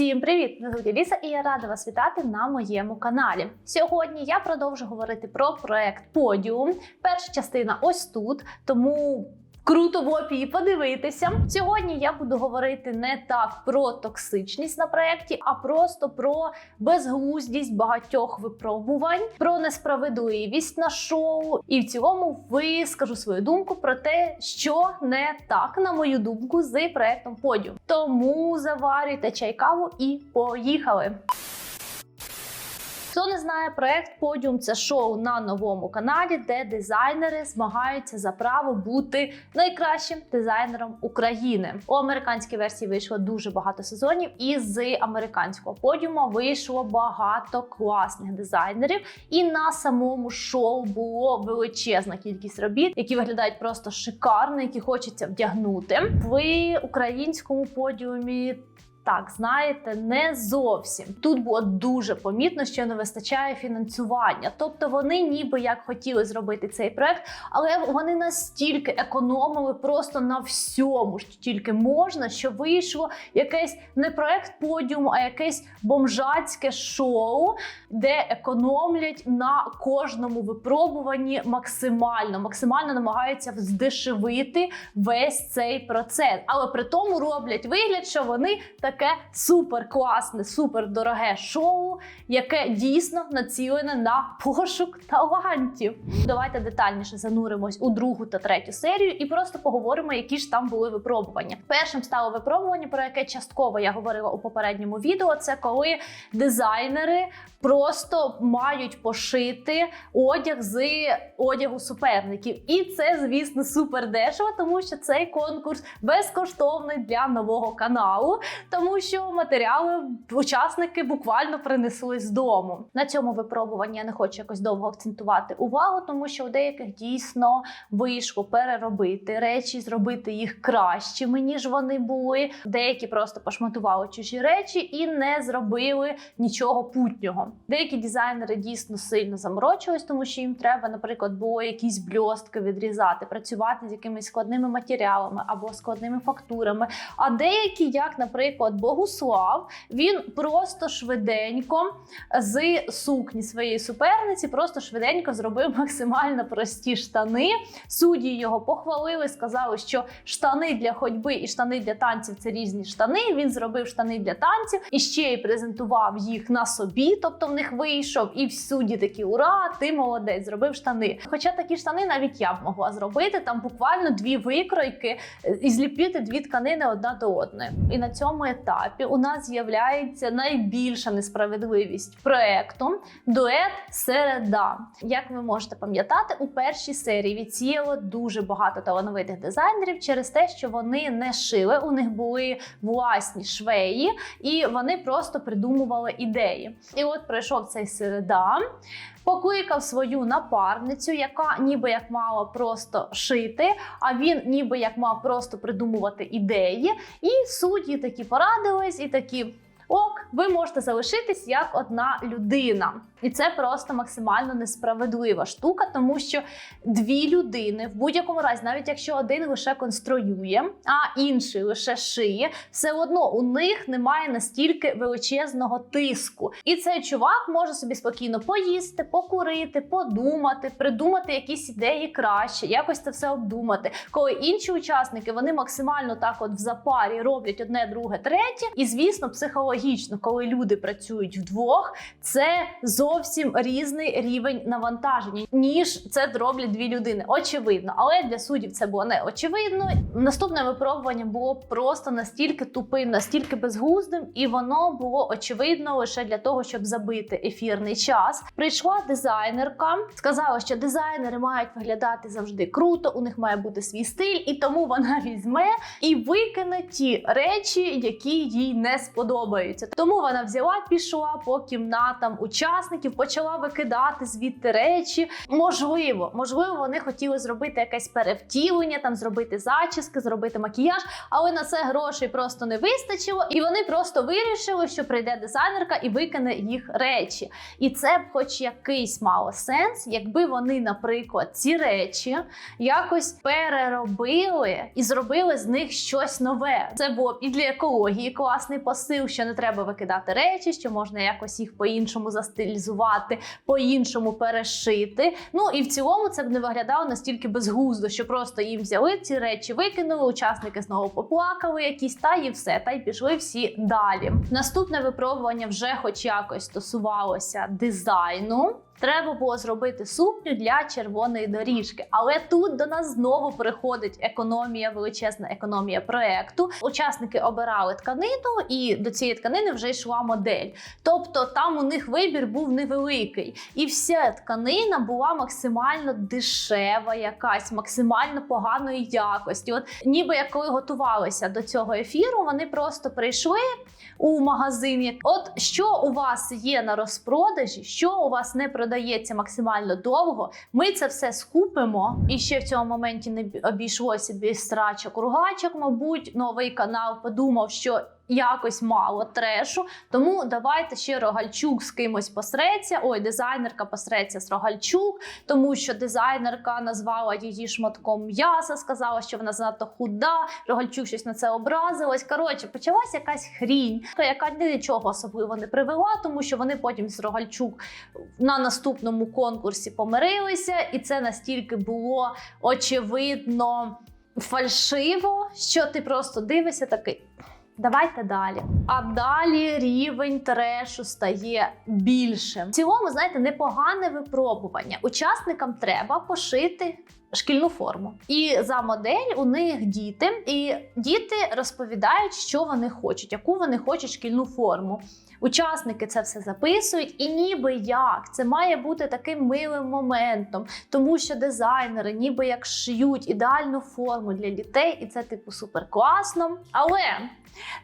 Всім привіт! Мене звуть Ліса і я рада вас вітати на моєму каналі. Сьогодні я продовжу говорити про проект Подіум. Перша частина ось тут, тому. Круто в опії подивитися. Сьогодні я буду говорити не так про токсичність на проєкті, а просто про безглуздість багатьох випробувань, про несправедливість на шоу. І в цілому вискажу свою думку про те, що не так, на мою думку, з проектом Подіум. Тому заварюйте чай каву і поїхали. Хто не знає, проект Подіум це шоу на новому каналі, де дизайнери змагаються за право бути найкращим дизайнером України. У американській версії вийшло дуже багато сезонів, і з американського подіуму вийшло багато класних дизайнерів. І на самому шоу було величезна кількість робіт, які виглядають просто шикарно, які хочеться вдягнути в українському подіумі. Так, знаєте, не зовсім. Тут було дуже помітно, що не вистачає фінансування. Тобто вони ніби як хотіли зробити цей проект, але вони настільки економили просто на всьому, що тільки можна, що вийшло якесь не проект подіуму, а якесь бомжацьке шоу, де економлять на кожному випробуванні максимально, максимально намагаються здешевити весь цей процес, але при тому роблять вигляд, що вони таке супер класне, супер дороге шоу, яке дійсно націлене на пошук талантів. Давайте детальніше зануримось у другу та третю серію і просто поговоримо, які ж там були випробування. Першим стало випробування, про яке частково я говорила у попередньому відео. Це коли дизайнери просто мають пошити одяг з одягу суперників. І це, звісно, супер дешево, тому що цей конкурс безкоштовний для нового каналу, тому що матеріали учасники буквально принесли з дому. На цьому випробуванні я не хочу якось довго акцентувати увагу, тому що у деяких дійсно вийшло переробити речі, зробити їх кращими, ніж вони були. Деякі просто пошматували чужі речі і не зробили нічого путнього. Деякі дизайнери дійсно сильно заморочились, тому що їм треба, наприклад, було якісь бльостки відрізати, працювати з якимись складними матеріалами або складними фактурами. А деякі, як, наприклад, Богуслав, він просто швиденько з сукні своєї суперниці, просто швиденько зробив максимально прості штани. Судді його похвалили, сказали, що штани для ходьби і штани для танців це різні штани. Він зробив штани для танців і ще й презентував їх на собі, тобто в них вийшов, і в судді такі ура, ти молодець, зробив штани. Хоча такі штани навіть я б могла зробити. Там буквально дві викройки е, і зліпити дві тканини одна до одної. І на цьому етапі у нас з'являється найбільша несправедливість проекту дует середа. Як ви можете пам'ятати, у першій серії відсіяло дуже багато талановитих дизайнерів через те, що вони не шили, у них були власні швеї, і вони просто придумували ідеї. І от пройшов цей середа. Покликав свою напарницю, яка ніби як мала просто шити, а він ніби як мав просто придумувати ідеї. І судді такі порадились, і такі. Ок, ви можете залишитись як одна людина, і це просто максимально несправедлива штука, тому що дві людини в будь-якому разі, навіть якщо один лише конструює, а інший лише шиє, все одно у них немає настільки величезного тиску. І цей чувак може собі спокійно поїсти, покурити, подумати, придумати якісь ідеї краще, якось це все обдумати. Коли інші учасники вони максимально так, от в запарі роблять одне, друге, третє, і звісно, психологічно коли люди працюють вдвох, це зовсім різний рівень навантаження, ніж це роблять дві людини. Очевидно, але для суддів це було не очевидно. Наступне випробування було просто настільки тупим, настільки безглуздим, і воно було очевидно лише для того, щоб забити ефірний час. Прийшла дизайнерка, сказала, що дизайнери мають виглядати завжди круто, у них має бути свій стиль, і тому вона візьме і викине ті речі, які їй не сподобаються. Тому вона взяла, пішла по кімнатам учасників, почала викидати звідти речі. Можливо, можливо, вони хотіли зробити якесь перевтілення, там зробити зачіски, зробити макіяж, але на це грошей просто не вистачило, і вони просто вирішили, що прийде дизайнерка і викине їх речі. І це б, хоч якийсь мало сенс, якби вони, наприклад, ці речі якось переробили і зробили з них щось нове. Це було б і для екології класний посил, що не треба викидати речі, що можна якось їх по-іншому застилізувати, по-іншому перешити. Ну і в цілому це б не виглядало настільки безглуздо, що просто їм взяли ці речі, викинули, учасники знову поплакали якісь, та і все, та й пішли всі далі. Наступне випробування вже хоч якось стосувалося дизайну. Треба було зробити сукню для червоної доріжки, але тут до нас знову приходить економія, величезна економія проекту. Учасники обирали тканину, і до цієї тканини вже йшла модель. Тобто там у них вибір був невеликий, і вся тканина була максимально дешева, якась максимально поганої якості. От ніби як коли готувалися до цього ефіру, вони просто прийшли у магазин. От що у вас є на розпродажі, що у вас не продається максимально довго, ми це все скупимо. І ще в цьому моменті не обійшлося без страчок ругачок. Мабуть, новий канал подумав, що. Якось мало трешу, тому давайте ще Рогальчук з кимось посреться. Ой, дизайнерка посреться з Рогальчук, тому що дизайнерка назвала її шматком м'яса, сказала, що вона занадто худа. Рогальчук щось на це образилась. Коротше, почалась якась хрінь, яка нічого особливо не привела, тому що вони потім з Рогальчук на наступному конкурсі помирилися, і це настільки було очевидно фальшиво, що ти просто дивишся такий. Давайте далі. А далі рівень трешу стає більшим. В цілому, знаєте, непогане випробування. Учасникам треба пошити. Шкільну форму, і за модель у них діти, і діти розповідають, що вони хочуть, яку вони хочуть шкільну форму. Учасники це все записують, і ніби як це має бути таким милим моментом, тому що дизайнери ніби як шиють ідеальну форму для дітей, і це типу супер класно. Але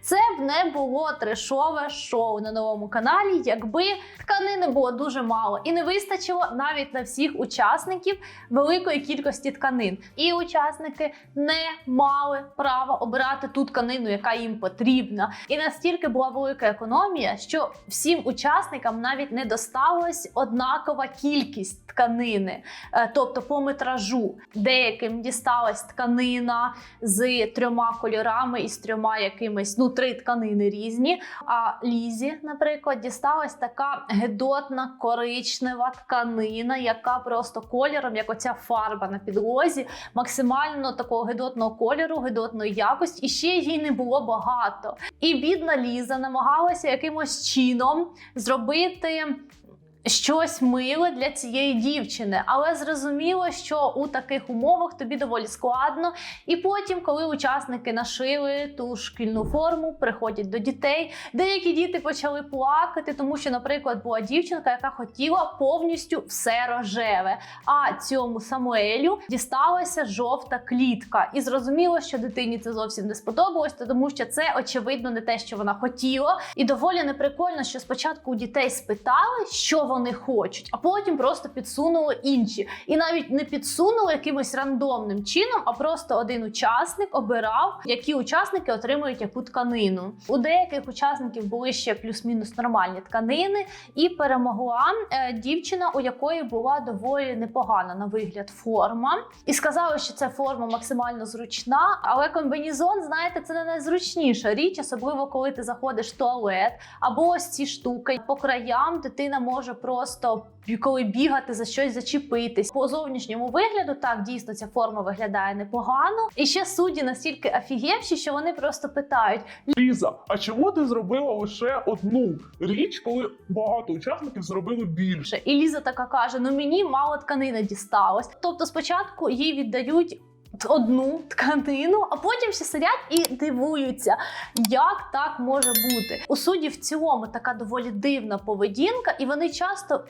це б не було трешове шоу на новому каналі, якби тканини було дуже мало і не вистачило навіть на всіх учасників великої кількості тканин. І учасники не мали права обирати ту тканину, яка їм потрібна. І настільки була велика економія, що всім учасникам навіть не досталась однакова кількість тканини, Е, тобто по метражу. Деяким дісталась тканина з трьома кольорами і з трьома якимись, ну, три тканини різні. А Лізі, наприклад, дісталась така гедотна коричнева тканина, яка просто кольором, як оця фарба на підлозі, максимально такого гедотного кольору, гедотної якості, і ще їй не було багато. І бідна Ліза намагалася якимось чином зробити. Щось миле для цієї дівчини, але зрозуміло, що у таких умовах тобі доволі складно. І потім, коли учасники нашили ту шкільну форму, приходять до дітей. Деякі діти почали плакати, тому що, наприклад, була дівчинка, яка хотіла повністю все рожеве. А цьому Самуелю дісталася жовта клітка. І зрозуміло, що дитині це зовсім не сподобалось, тому що це очевидно не те, що вона хотіла. І доволі неприкольно, що спочатку у дітей спитали, що вони хочуть, а потім просто підсунули інші. І навіть не підсунули якимось рандомним чином, а просто один учасник обирав, які учасники отримують яку тканину. У деяких учасників були ще плюс-мінус нормальні тканини, і перемогла е, дівчина, у якої була доволі непогана на вигляд форма. І сказали, що ця форма максимально зручна, але комбінізон, знаєте, це не найзручніша річ, особливо коли ти заходиш в туалет, або ось ці штуки по краям дитина може просто коли бігати за щось зачепитись. По зовнішньому вигляду так дійсно ця форма виглядає непогано. І ще судді настільки офігевші, що вони просто питають: Ліза, а чому ти зробила лише одну річ, коли багато учасників зробили більше? більше. І Ліза така каже: ну мені мало тканини дісталось. Тобто, спочатку їй віддають. Одну тканину, а потім ще сидять і дивуються, як так може бути. У суддів в цілому така доволі дивна поведінка, і вони часто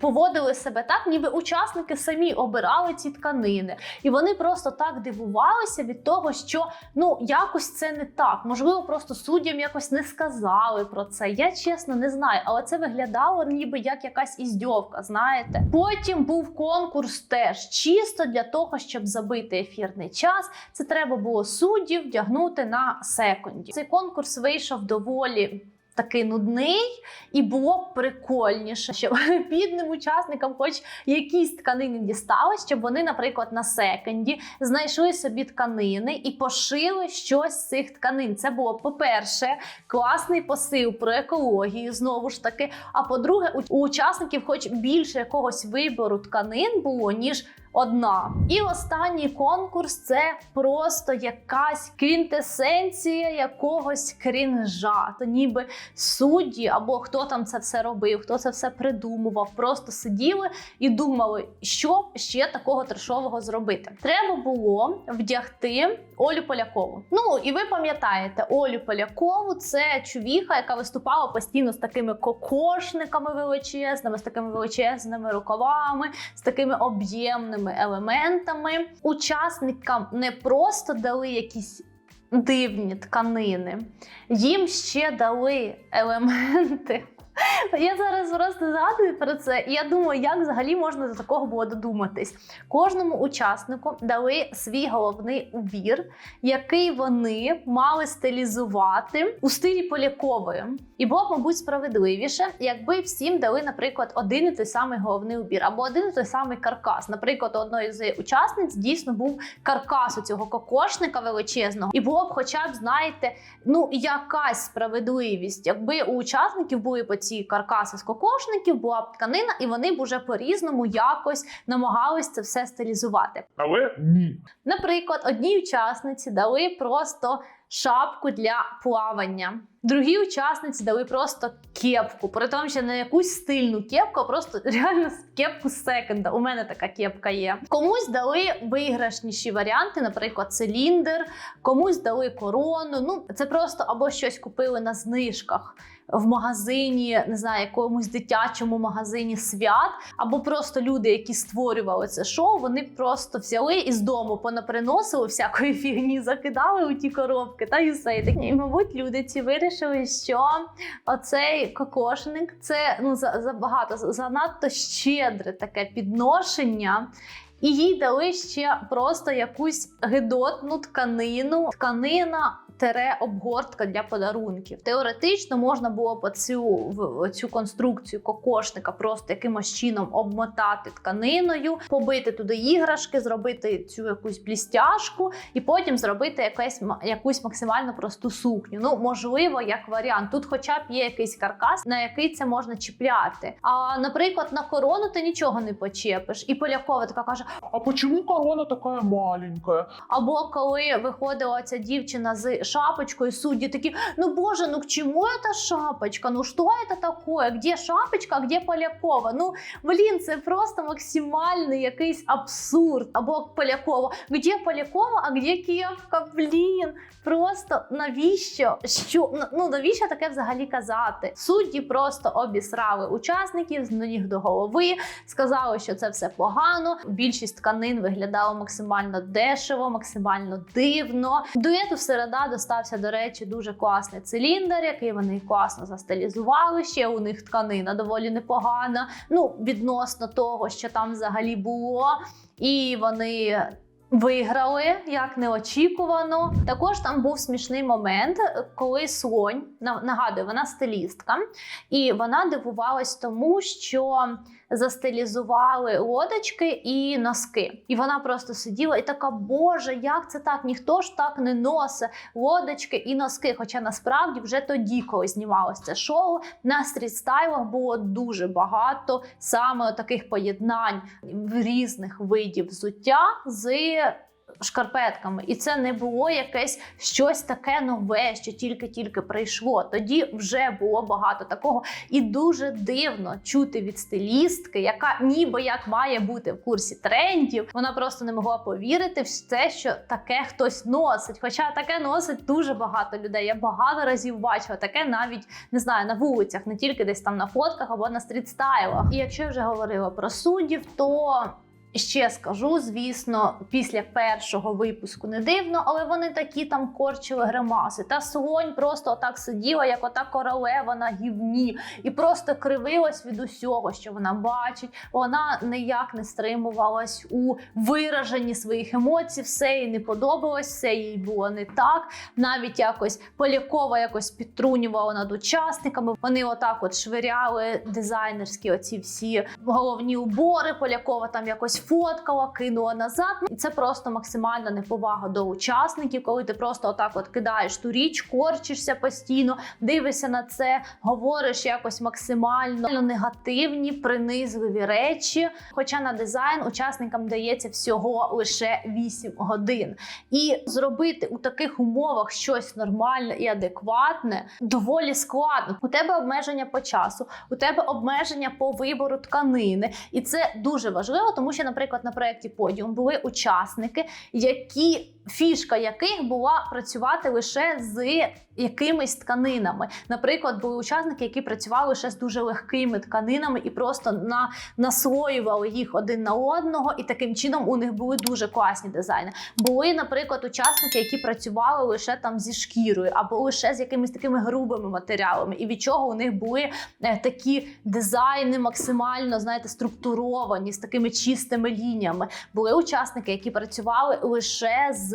поводили себе так, ніби учасники самі обирали ці тканини. І вони просто так дивувалися від того, що ну якось це не так. Можливо, просто суддям якось не сказали про це. Я чесно не знаю, але це виглядало ніби як якась іздьовка. Знаєте, потім був конкурс теж чисто для того, щоб забити ефірний час. Це треба було суддів вдягнути на секунді. Цей конкурс вийшов доволі. Такий нудний, і було б прикольніше, щоб бідним учасникам, хоч якісь тканини дістались, щоб вони, наприклад, на секунді знайшли собі тканини і пошили щось з цих тканин. Це було, по-перше, класний посил про екологію, знову ж таки. А по-друге, у учасників, хоч більше якогось вибору тканин було, ніж одна. І останній конкурс це просто якась квінтесенція якогось крінжа. То ніби судді або хто там це все робив, хто це все придумував, просто сиділи і думали, що ще такого трешового зробити. Треба було вдягти Олю Полякову. Ну і ви пам'ятаєте, Олю Полякову це чувіха, яка виступала постійно з такими кокошниками величезними, з такими величезними рукавами, з такими об'ємними елементами. Учасникам не просто дали якісь дивні тканини, їм ще дали елементи. Я зараз просто згадую про це, і я думаю, як взагалі можна до такого було додуматись. Кожному учаснику дали свій головний убір, який вони мали стилізувати у стилі Полякової. І було б, мабуть, справедливіше, якби всім дали, наприклад, один і той самий головний убір, або один і той самий каркас. Наприклад, у одної з учасниць дійсно був каркас у цього кокошника величезного, і було б, хоча б, знаєте, ну якась справедливість, якби у учасників були по ці каркаси з кокошників, була б тканина, і вони б уже по-різному якось намагались це все стилізувати. Але ні. Наприклад, одній учасниці дали просто шапку для плавання. Другій учасниці дали просто кепку, при тому, що не якусь стильну кепку, а просто реально кепку з секонда. У мене така кепка є. Комусь дали виграшніші варіанти, наприклад, циліндр, комусь дали корону. Ну це просто або щось купили на знижках. В магазині, не знаю, якомусь дитячому магазині свят, або просто люди, які створювали це шоу, вони просто взяли і з дому понаприносили всякої фігні, закидали у ті коробки та так, і мабуть, люди ці вирішили, що оцей кокошник це ну за, забагато, занадто щедре таке підношення. І їй дали ще просто якусь гидотну тканину. Тканина тере обгортка для подарунків. Теоретично можна було б цю, в цю конструкцію кокошника просто якимось чином обмотати тканиною, побити туди іграшки, зробити цю якусь блістяшку, і потім зробити якесь, якусь максимально просту сукню. Ну, можливо, як варіант. Тут, хоча б є якийсь каркас, на який це можна чіпляти. А наприклад, на корону ти нічого не почепиш. І Полякова така каже: А почему корона такая маленькая? Або коли виходила ця дівчина з шапочкою, судді такі: ну боже, ну к чому ця шапочка? Ну що це таке? Где шапочка, а где Полякова? Ну блін, це просто максимальний якийсь абсурд. Або Полякова, где Полякова, а где кепка? Блін, просто навіщо? Що ну навіщо таке взагалі казати? Судді просто обісрали учасників з ніг до голови, сказали, що це все погано. Більшість тканин виглядало максимально дешево, максимально дивно. Дуету середа достався, до речі, дуже класний циліндр, який вони класно застилізували. Ще у них тканина доволі непогана. Ну, відносно того, що там взагалі було. І вони. Виграли як неочікувано. Також там був смішний момент, коли слонь на- нагадую, вона стилістка, і вона дивувалась тому, що застилізували лодочки і носки. І вона просто сиділа і така, боже, як це так? Ніхто ж так не носить лодочки і носки. Хоча насправді вже тоді, коли знімалося це шоу, на стрітстайлах було дуже багато саме таких поєднань в різних видів взуття з шкарпетками, і це не було якесь щось таке нове, що тільки-тільки прийшло. Тоді вже було багато такого, і дуже дивно чути від стилістки, яка ніби як має бути в курсі трендів. Вона просто не могла повірити в те, що таке хтось носить. Хоча таке носить дуже багато людей. Я багато разів бачила таке навіть не знаю на вулицях, не тільки десь там на фотках або на стрітстайлах. І якщо я вже говорила про суддів, то Ще скажу, звісно, після першого випуску не дивно, але вони такі там корчили гримаси. Та слонь просто отак сиділа, як ота королева на гівні, і просто кривилась від усього, що вона бачить. Вона ніяк не стримувалась у вираженні своїх емоцій, все їй не подобалось, все їй було не так. Навіть якось Полякова якось підтрунювала над учасниками. Вони отак от швиряли дизайнерські оці всі головні убори. Полякова там якось фоткала, кинула назад. І це просто максимальна неповага до учасників, коли ти просто отак от кидаєш ту річ, корчишся постійно, дивишся на це, говориш якось максимально негативні, принизливі речі. Хоча на дизайн учасникам дається всього лише 8 годин. І зробити у таких умовах щось нормальне і адекватне доволі складно. У тебе обмеження по часу, у тебе обмеження по вибору тканини, і це дуже важливо, тому що, наприклад, на проєкті Подіум були учасники, які фішка яких була працювати лише з якимись тканинами. Наприклад, були учасники, які працювали лише з дуже легкими тканинами і просто на наслоювали їх один на одного, і таким чином у них були дуже класні дизайни. Були, наприклад, учасники, які працювали лише там зі шкірою, або лише з якимись такими грубими матеріалами, і від чого у них були е, такі дизайни максимально знаєте, структуровані з такими чистими лініями. Були учасники, які працювали лише з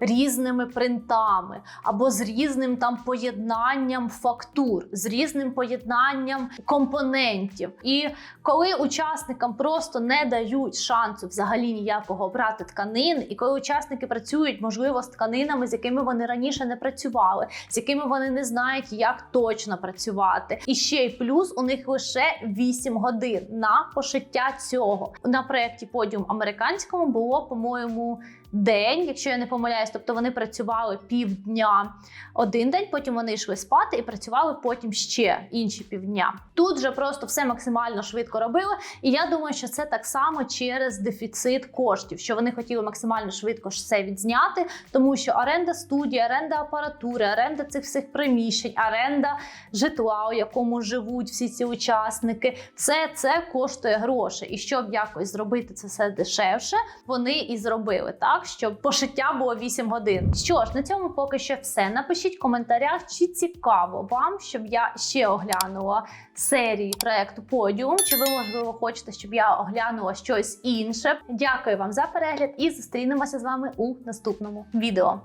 різними принтами, або з різним там поєднанням фактур, з різним поєднанням компонентів. І коли учасникам просто не дають шансу взагалі ніякого обрати тканин, і коли учасники працюють, можливо, з тканинами, з якими вони раніше не працювали, з якими вони не знають, як точно працювати. І ще й плюс у них лише 8 годин на пошиття цього. На проєкті подіум американському було, по-моєму, день, якщо я не помиляюсь, тобто вони працювали півдня один день, потім вони йшли спати і працювали потім ще інші півдня. Тут же просто все максимально швидко робили. І я думаю, що це так само через дефіцит коштів, що вони хотіли максимально швидко це відзняти, тому що оренда студії, оренда апаратури, оренда цих всіх приміщень, оренда житла, у якому живуть всі ці учасники, все це коштує гроші. І щоб якось зробити це все дешевше, вони і зробили так, щоб пошиття було 8 годин. Що ж, на цьому поки що все. Напишіть в коментарях, чи цікаво вам, щоб я ще оглянула серії проекту Подіум. Чи ви можливо хочете, щоб я оглянула щось інше? Дякую вам за перегляд і зустрінемося з вами у наступному відео.